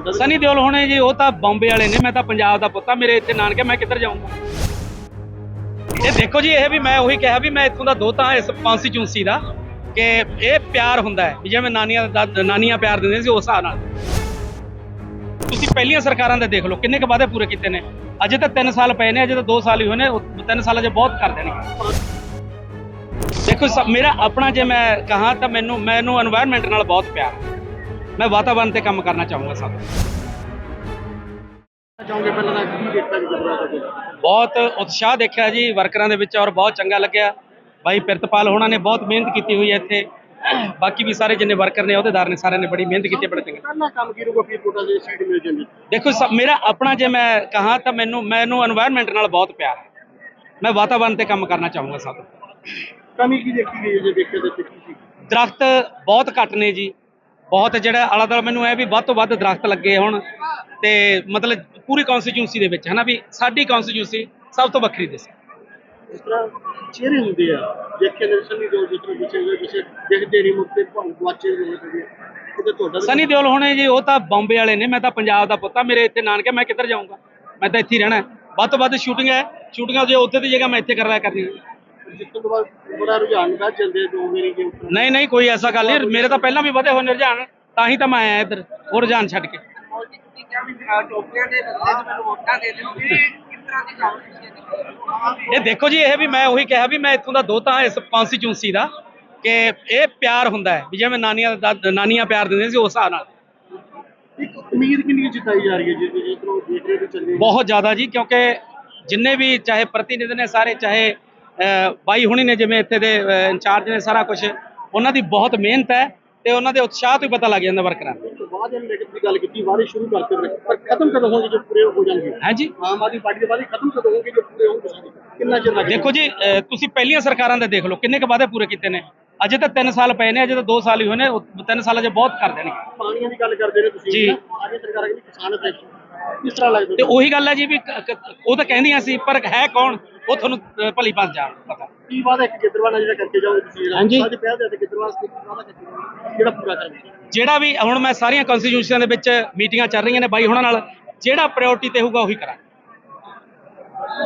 ਤੁਹਾਡਾ ਸਨੀ ਦਿਓਲ ਹੁਣੇ ਜੀ, ਉਹ ਤਾਂ ਬੰਬੇ ਵਾਲੇ ਨੇ, ਮੈਂ ਤਾਂ ਪੰਜਾਬ ਦਾ ਪੁੱਤ ਆ, ਮੇਰੇ ਇੱਥੇ ਨਾਨਕੇ, ਮੈਂ ਕਿੱਧਰ ਜਾਊਂਗਾ? ਇਹ ਦੇਖੋ ਜੀ, ਇਹ ਵੀ ਮੈਂ ਉਹੀ ਕਿਹਾ ਵੀ ਮੈਂ ਇੱਥੋਂ ਦਾ ਦੋ ਦੋਤਾ ਇਸ ਕੌਨਸਟੀਚੂਸੀ ਦਾ, ਕਿ ਇਹ ਪਿਆਰ ਹੁੰਦਾ ਹੈ ਜਿਵੇਂ ਨਾਨੀਆਂ ਨਾਨੀਆਂ ਪਿਆਰ ਦਿੰਦੇ ਸੀ, ਉਸ ਹਿਸਾਬ ਨਾਲ। ਤੁਸੀਂ ਪਹਿਲੀਆਂ ਸਰਕਾਰਾਂ ਦੇ ਦੇਖ ਲਓ, ਕਿੰਨੇ ਕੁ ਵਾਅਦੇ ਪੂਰੇ ਕੀਤੇ ਨੇ। ਅਜੇ ਤਾਂ 3 ਸਾਲ ਪਏ ਨੇ, ਅਜੇ ਤਾਂ 2 ਸਾਲ ਹੀ ਹੋਏ ਨੇ 3 ਸਾਲਾਂ 'ਚ ਬਹੁਤ ਕਰ ਦੇਣਗੇ। ਦੇਖੋ ਮੇਰਾ ਆਪਣਾ ਜੇ ਮੈਂ ਕਹਾ ਤਾਂ ਮੈਨੂੰ ਮੈਨੂੰ এনवायरमेंट ਨਾਲ ਬਹੁਤ ਪਿਆਰ ਹੈ। ਮੈਂ ਵਾਤਾਵਰਣ ਤੇ ਕੰਮ ਕਰਨਾ ਚਾਹੂੰਗਾ ਸਭ ਬਹੁਤ ਉਤਸ਼ਾਹ ਦੇਖਿਆ ਜੀ ਵਰਕਰਾਂ ਦੇ ਵਿੱਚ ਔਰ ਬਹੁਤ ਚੰਗਾ ਲੱਗਿਆ। ਭਾਈ ਪ੍ਰਿਤਪਾਲ ਹੋਣਾ ਨੇ ਬਹੁਤ ਮਿਹਨਤ ਕੀਤੀ ਹੋਈ ਹੈ ਇੱਥੇ। ਬਾਕੀ ਵੀ ਸਾਰੇ ਜਿੰਨੇ ਵਰਕਰ ਨੇ ਉਹਦੇਦਾਰ ਨੇ ਸਾਰਿਆਂ ਨੇ ਬੜੀ ਮਿਹਨਤ ਕੀਤੀ ਬੜੇ ਚੰਗੇ। ਕਰਨਾ ਕੰਮ ਦੇਖੋ ਮੇਰਾ ਆਪਣਾ ਜੇ ਮੈਂ ਕਹਾ ਤਾਂ ਮੈਨੂੰ ਮੈਨੂੰ এনवायरमेंट ਨਾਲ ਬਹੁਤ ਪਿਆਰ ਹੈ। ਮੈਂ ਵਾਤਾਵਰਣ ਤੇ ਕੰਮ ਕਰਨਾ ਚਾਹੂੰਗਾ ਸਭ ਕਮੀ ਕੀ ਦੇਖੀ ਗਈ ਜੇ ਦੇਖਿਆ ਤੇ ਦਰਖਤ ਬਹੁਤ ਘੱਟ ਨੇ ਜੀ। ਬਹੁਤ ਜਿਹੜਾ ਆਲਾ ਦੁਆਲਾ ਮੈਨੂੰ ਇਹ ਵੀ ਵੱਧ ਤੋਂ ਵੱਧ ਦਰਖਤ ਲੱਗੇ ਹੁਣ ਤੇ ਮਤਲਬ ਪੂਰੀ ਕਨਸਟੀਟਿਊਂਸੀ ਦੇ ਵਿੱਚ ਹੈ ਨਾ ਵੀ ਸਾਡੀ ਕਨਸਟੀਟਿਊਂਸੀ ਸਭ ਤੋਂ ਵੱਖਰੀ ਦਿਸੇ ਇਸ ਤਰ੍ਹਾਂ ਚਿਹਰੇ ਹੁੰਦੇ ਆ ਦੇਖੇ ਦੇ ਸਨੀ ਜੋ ਜਿਸ ਤਰ੍ਹਾਂ ਪਿੱਛੇ ਪਿੱਛੇ ਦੇਖਦੇ ਨਹੀਂ ਮੁਕਤੇ ਭੰਗ ਗੁਆਚੇ ਹੋਏ ਸਨੀ ਦਿਓਲ ਹੋਣੇ ਜੀ ਉਹ ਤਾਂ ਬੰਬੇ ਵਾਲੇ ਨੇ ਮੈਂ ਤਾਂ ਪੰਜਾਬ ਦਾ ਪੁੱਤ ਆ ਮੇਰੇ ਇੱਥੇ ਨਾਨਕੇ ਮੈਂ ਕਿੱਧਰ ਜਾਊਂਗਾ? ਮੈਂ ਤਾਂ ਇੱਥੇ ਹੀ ਰਹਿਣਾ। ਵੱਧ ਤੋਂ ਵੱਧ ਸ਼ੂਟਿੰਗ ਹੈ ਸ਼ੂਟਿੰਗਾਂ ਜੇ ਉੱਥੇ ਦੀ ਜਗ੍ਹਾ ਮੈਂ ਇੱਥੇ ਕਰ ਲਿਆ ਕਰਨੀ ਹੈ। ਜਿੱਤੋਂ ਤੋਂ ਬਾਅਦ ਬੜਾ ਰੁਝਾਨ ਵੱਧ ਜਾਂਦੇ ਦੋ ਮੇਰੀ ਗੇਮ ਤੋਂ ਨਹੀਂ ਨਹੀਂ ਕੋਈ ਐਸਾ ਗੱਲ ਨਹੀਂ। ਮੇਰੇ ਤਾਂ ਪਹਿਲਾਂ ਵੀ ਵਧੇ ਹੋਏ ਨੇ ਰੁਝਾਨ ਤਾਂ ਹੀ ਤਾਂ ਮੈਂ ਆਇਆ ਇੱਧਰ ਉਹ ਰੁਝਾਨ ਛੱਡ ਕੇ। ਇਹ ਦੇਖੋ ਜੀ ਇਹ ਵੀ ਮੈਂ ਉਹੀ ਕਿਹਾ ਵੀ ਮੈਂ ਇੱਥੋਂ ਦਾ ਦੋਤਾ ਇਸ ਕਨਸਟੀਚੁਐਂਸੀ ਦਾ ਕਿ ਇਹ ਪਿਆਰ ਹੁੰਦਾ ਹੈ। ਵੀ ਜਿਵੇਂ ਨਾਨੀਆਂ ਦਾ ਨਾਨੀਆਂ ਪਿਆਰ ਦਿੰਦੇ ਸੀ ਉਸ ਹਿਸਾਬ ਨਾਲ। ਇੱਕ ਉਮੀਦ ਕਿੰਨੀ ਜਿਤਾਈ ਜਾ ਰਹੀ ਹੈ ਜਿਸ ਨੂੰ ਦੇਖ ਰਹੇ ਤੇ ਚੱਲੇ। ਬਹੁਤ ਜ਼ਿਆਦਾ ਜੀ ਕਿਉਂਕਿ ਜਿੰਨੇ ਵੀ ਚਾਹੇ ਪ੍ਰਤੀਨਿਧ ਨੇ ਸਾਰੇ ਚਾਹੇ ਬਾਈ ਹੁਣੀ ਨੇ ਜਿਵੇਂ ਇੱਥੇ ਦੇ ਇੰਚਾਰਜ ਨੇ ਸਾਰਾ ਕੁਝ ਉਹਨਾਂ ਦੀ ਬਹੁਤ ਮਿਹਨਤ ਹੈ ਤੇ ਉਹਨਾਂ ਦੇ ਉਤਸ਼ਾਹ ਤੋਂ ਹੀ ਪਤਾ ਲੱਗ ਜਾਂਦਾ ਵਰਕਰਾਂ ਨੂੰ ਤੋਂ ਬਾਅਦ ਇਹਨਾਂ ਨੈਗੇਟਿਵ ਦੀ ਗੱਲ ਕੀਤੀ ਵਾਅਦੇ ਸ਼ੁਰੂ ਕਰਤੇ ਰਹੇ ਪਰ ਖਤਮ ਕਦੋਂ ਹੋਣਗੇ ਜੋ ਪੂਰੇ ਹੋ ਜਾਣਗੇ? ਹੈ ਜੀ ਆਮ ਆਦਮੀ ਪਾਰਟੀ ਦੇ ਵਾਅਦੇ ਖਤਮ ਕਦੋਂ ਹੋਣਗੇ ਜੋ ਪੂਰੇ ਹੋਣਗੇ? ਸਾਰੇ? ਕਿੰਨਾ ਚਿਰ ਲੱਗੇਗਾ? ਦੇਖੋ ਜੀ ਤੁਸੀਂ ਪਹਿਲੀਆਂ ਸਰਕਾਰਾਂ ਦੇ ਦੇਖ ਲਓ ਕਿੰਨੇ ਕੁ ਵਾਅਦੇ ਪੂਰੇ ਕੀਤੇ ਨੇ? ਅਜੇ ਤਾਂ 3 ਸਾਲ ਪਏ ਨੇ ਅਜੇ ਤਾਂ 2 ਸਾਲ ਹੀ ਹੋਏ ਨੇ 3 ਸਾਲਾਂ 'ਚ ਬਹੁਤ ਕਰ ਦੇਣਗੇ ਪਾਣੀਆਂ ਦੀ ਗੱਲ ਕਰਦੇ ਨੇ ਤੁਸੀਂ। ਜੀ। ਨਾ, ਸਾਰੀਆਂ ਸਰਕਾਰਾਂ ਕਹਿੰਦੀ ਕਿਸਾਨ ਫੈਕਟਰੀ ਕਿਸ ਤਰ੍ਹਾਂ ਲੱਗਦਾ ਤੇ ਉਹੀ ਗੱਲ ਹੈ ਜੀ ਵੀ ਉਹ ਤਾਂ ਕਹਿੰਦੀਆਂ ਸੀ ਪਰ ਹੈ ਕੌਣ? ਉਹ ਤੁਹਾਨੂੰ ਭਲੀ ਭਾਂਤ ਜਾਣ ਪਤਾ। ਜਿਹੜਾ ਵੀ ਹੁਣ ਮੈਂ ਸਾਰੀਆਂ ਕਨਸਟੀਟਿਊਸ਼ਨਾਂ ਦੇ ਵਿੱਚ ਮੀਟਿੰਗਾਂ ਚੱਲ ਰਹੀਆਂ ਨੇ ਬਾਈ ਹੁਣਾਂ ਨਾਲ ਜਿਹੜਾ ਪ੍ਰਾਇੋਰਟੀ ਤੇ ਹੋਊਗਾ ਉਹੀ ਕਰਾਂਗੇ।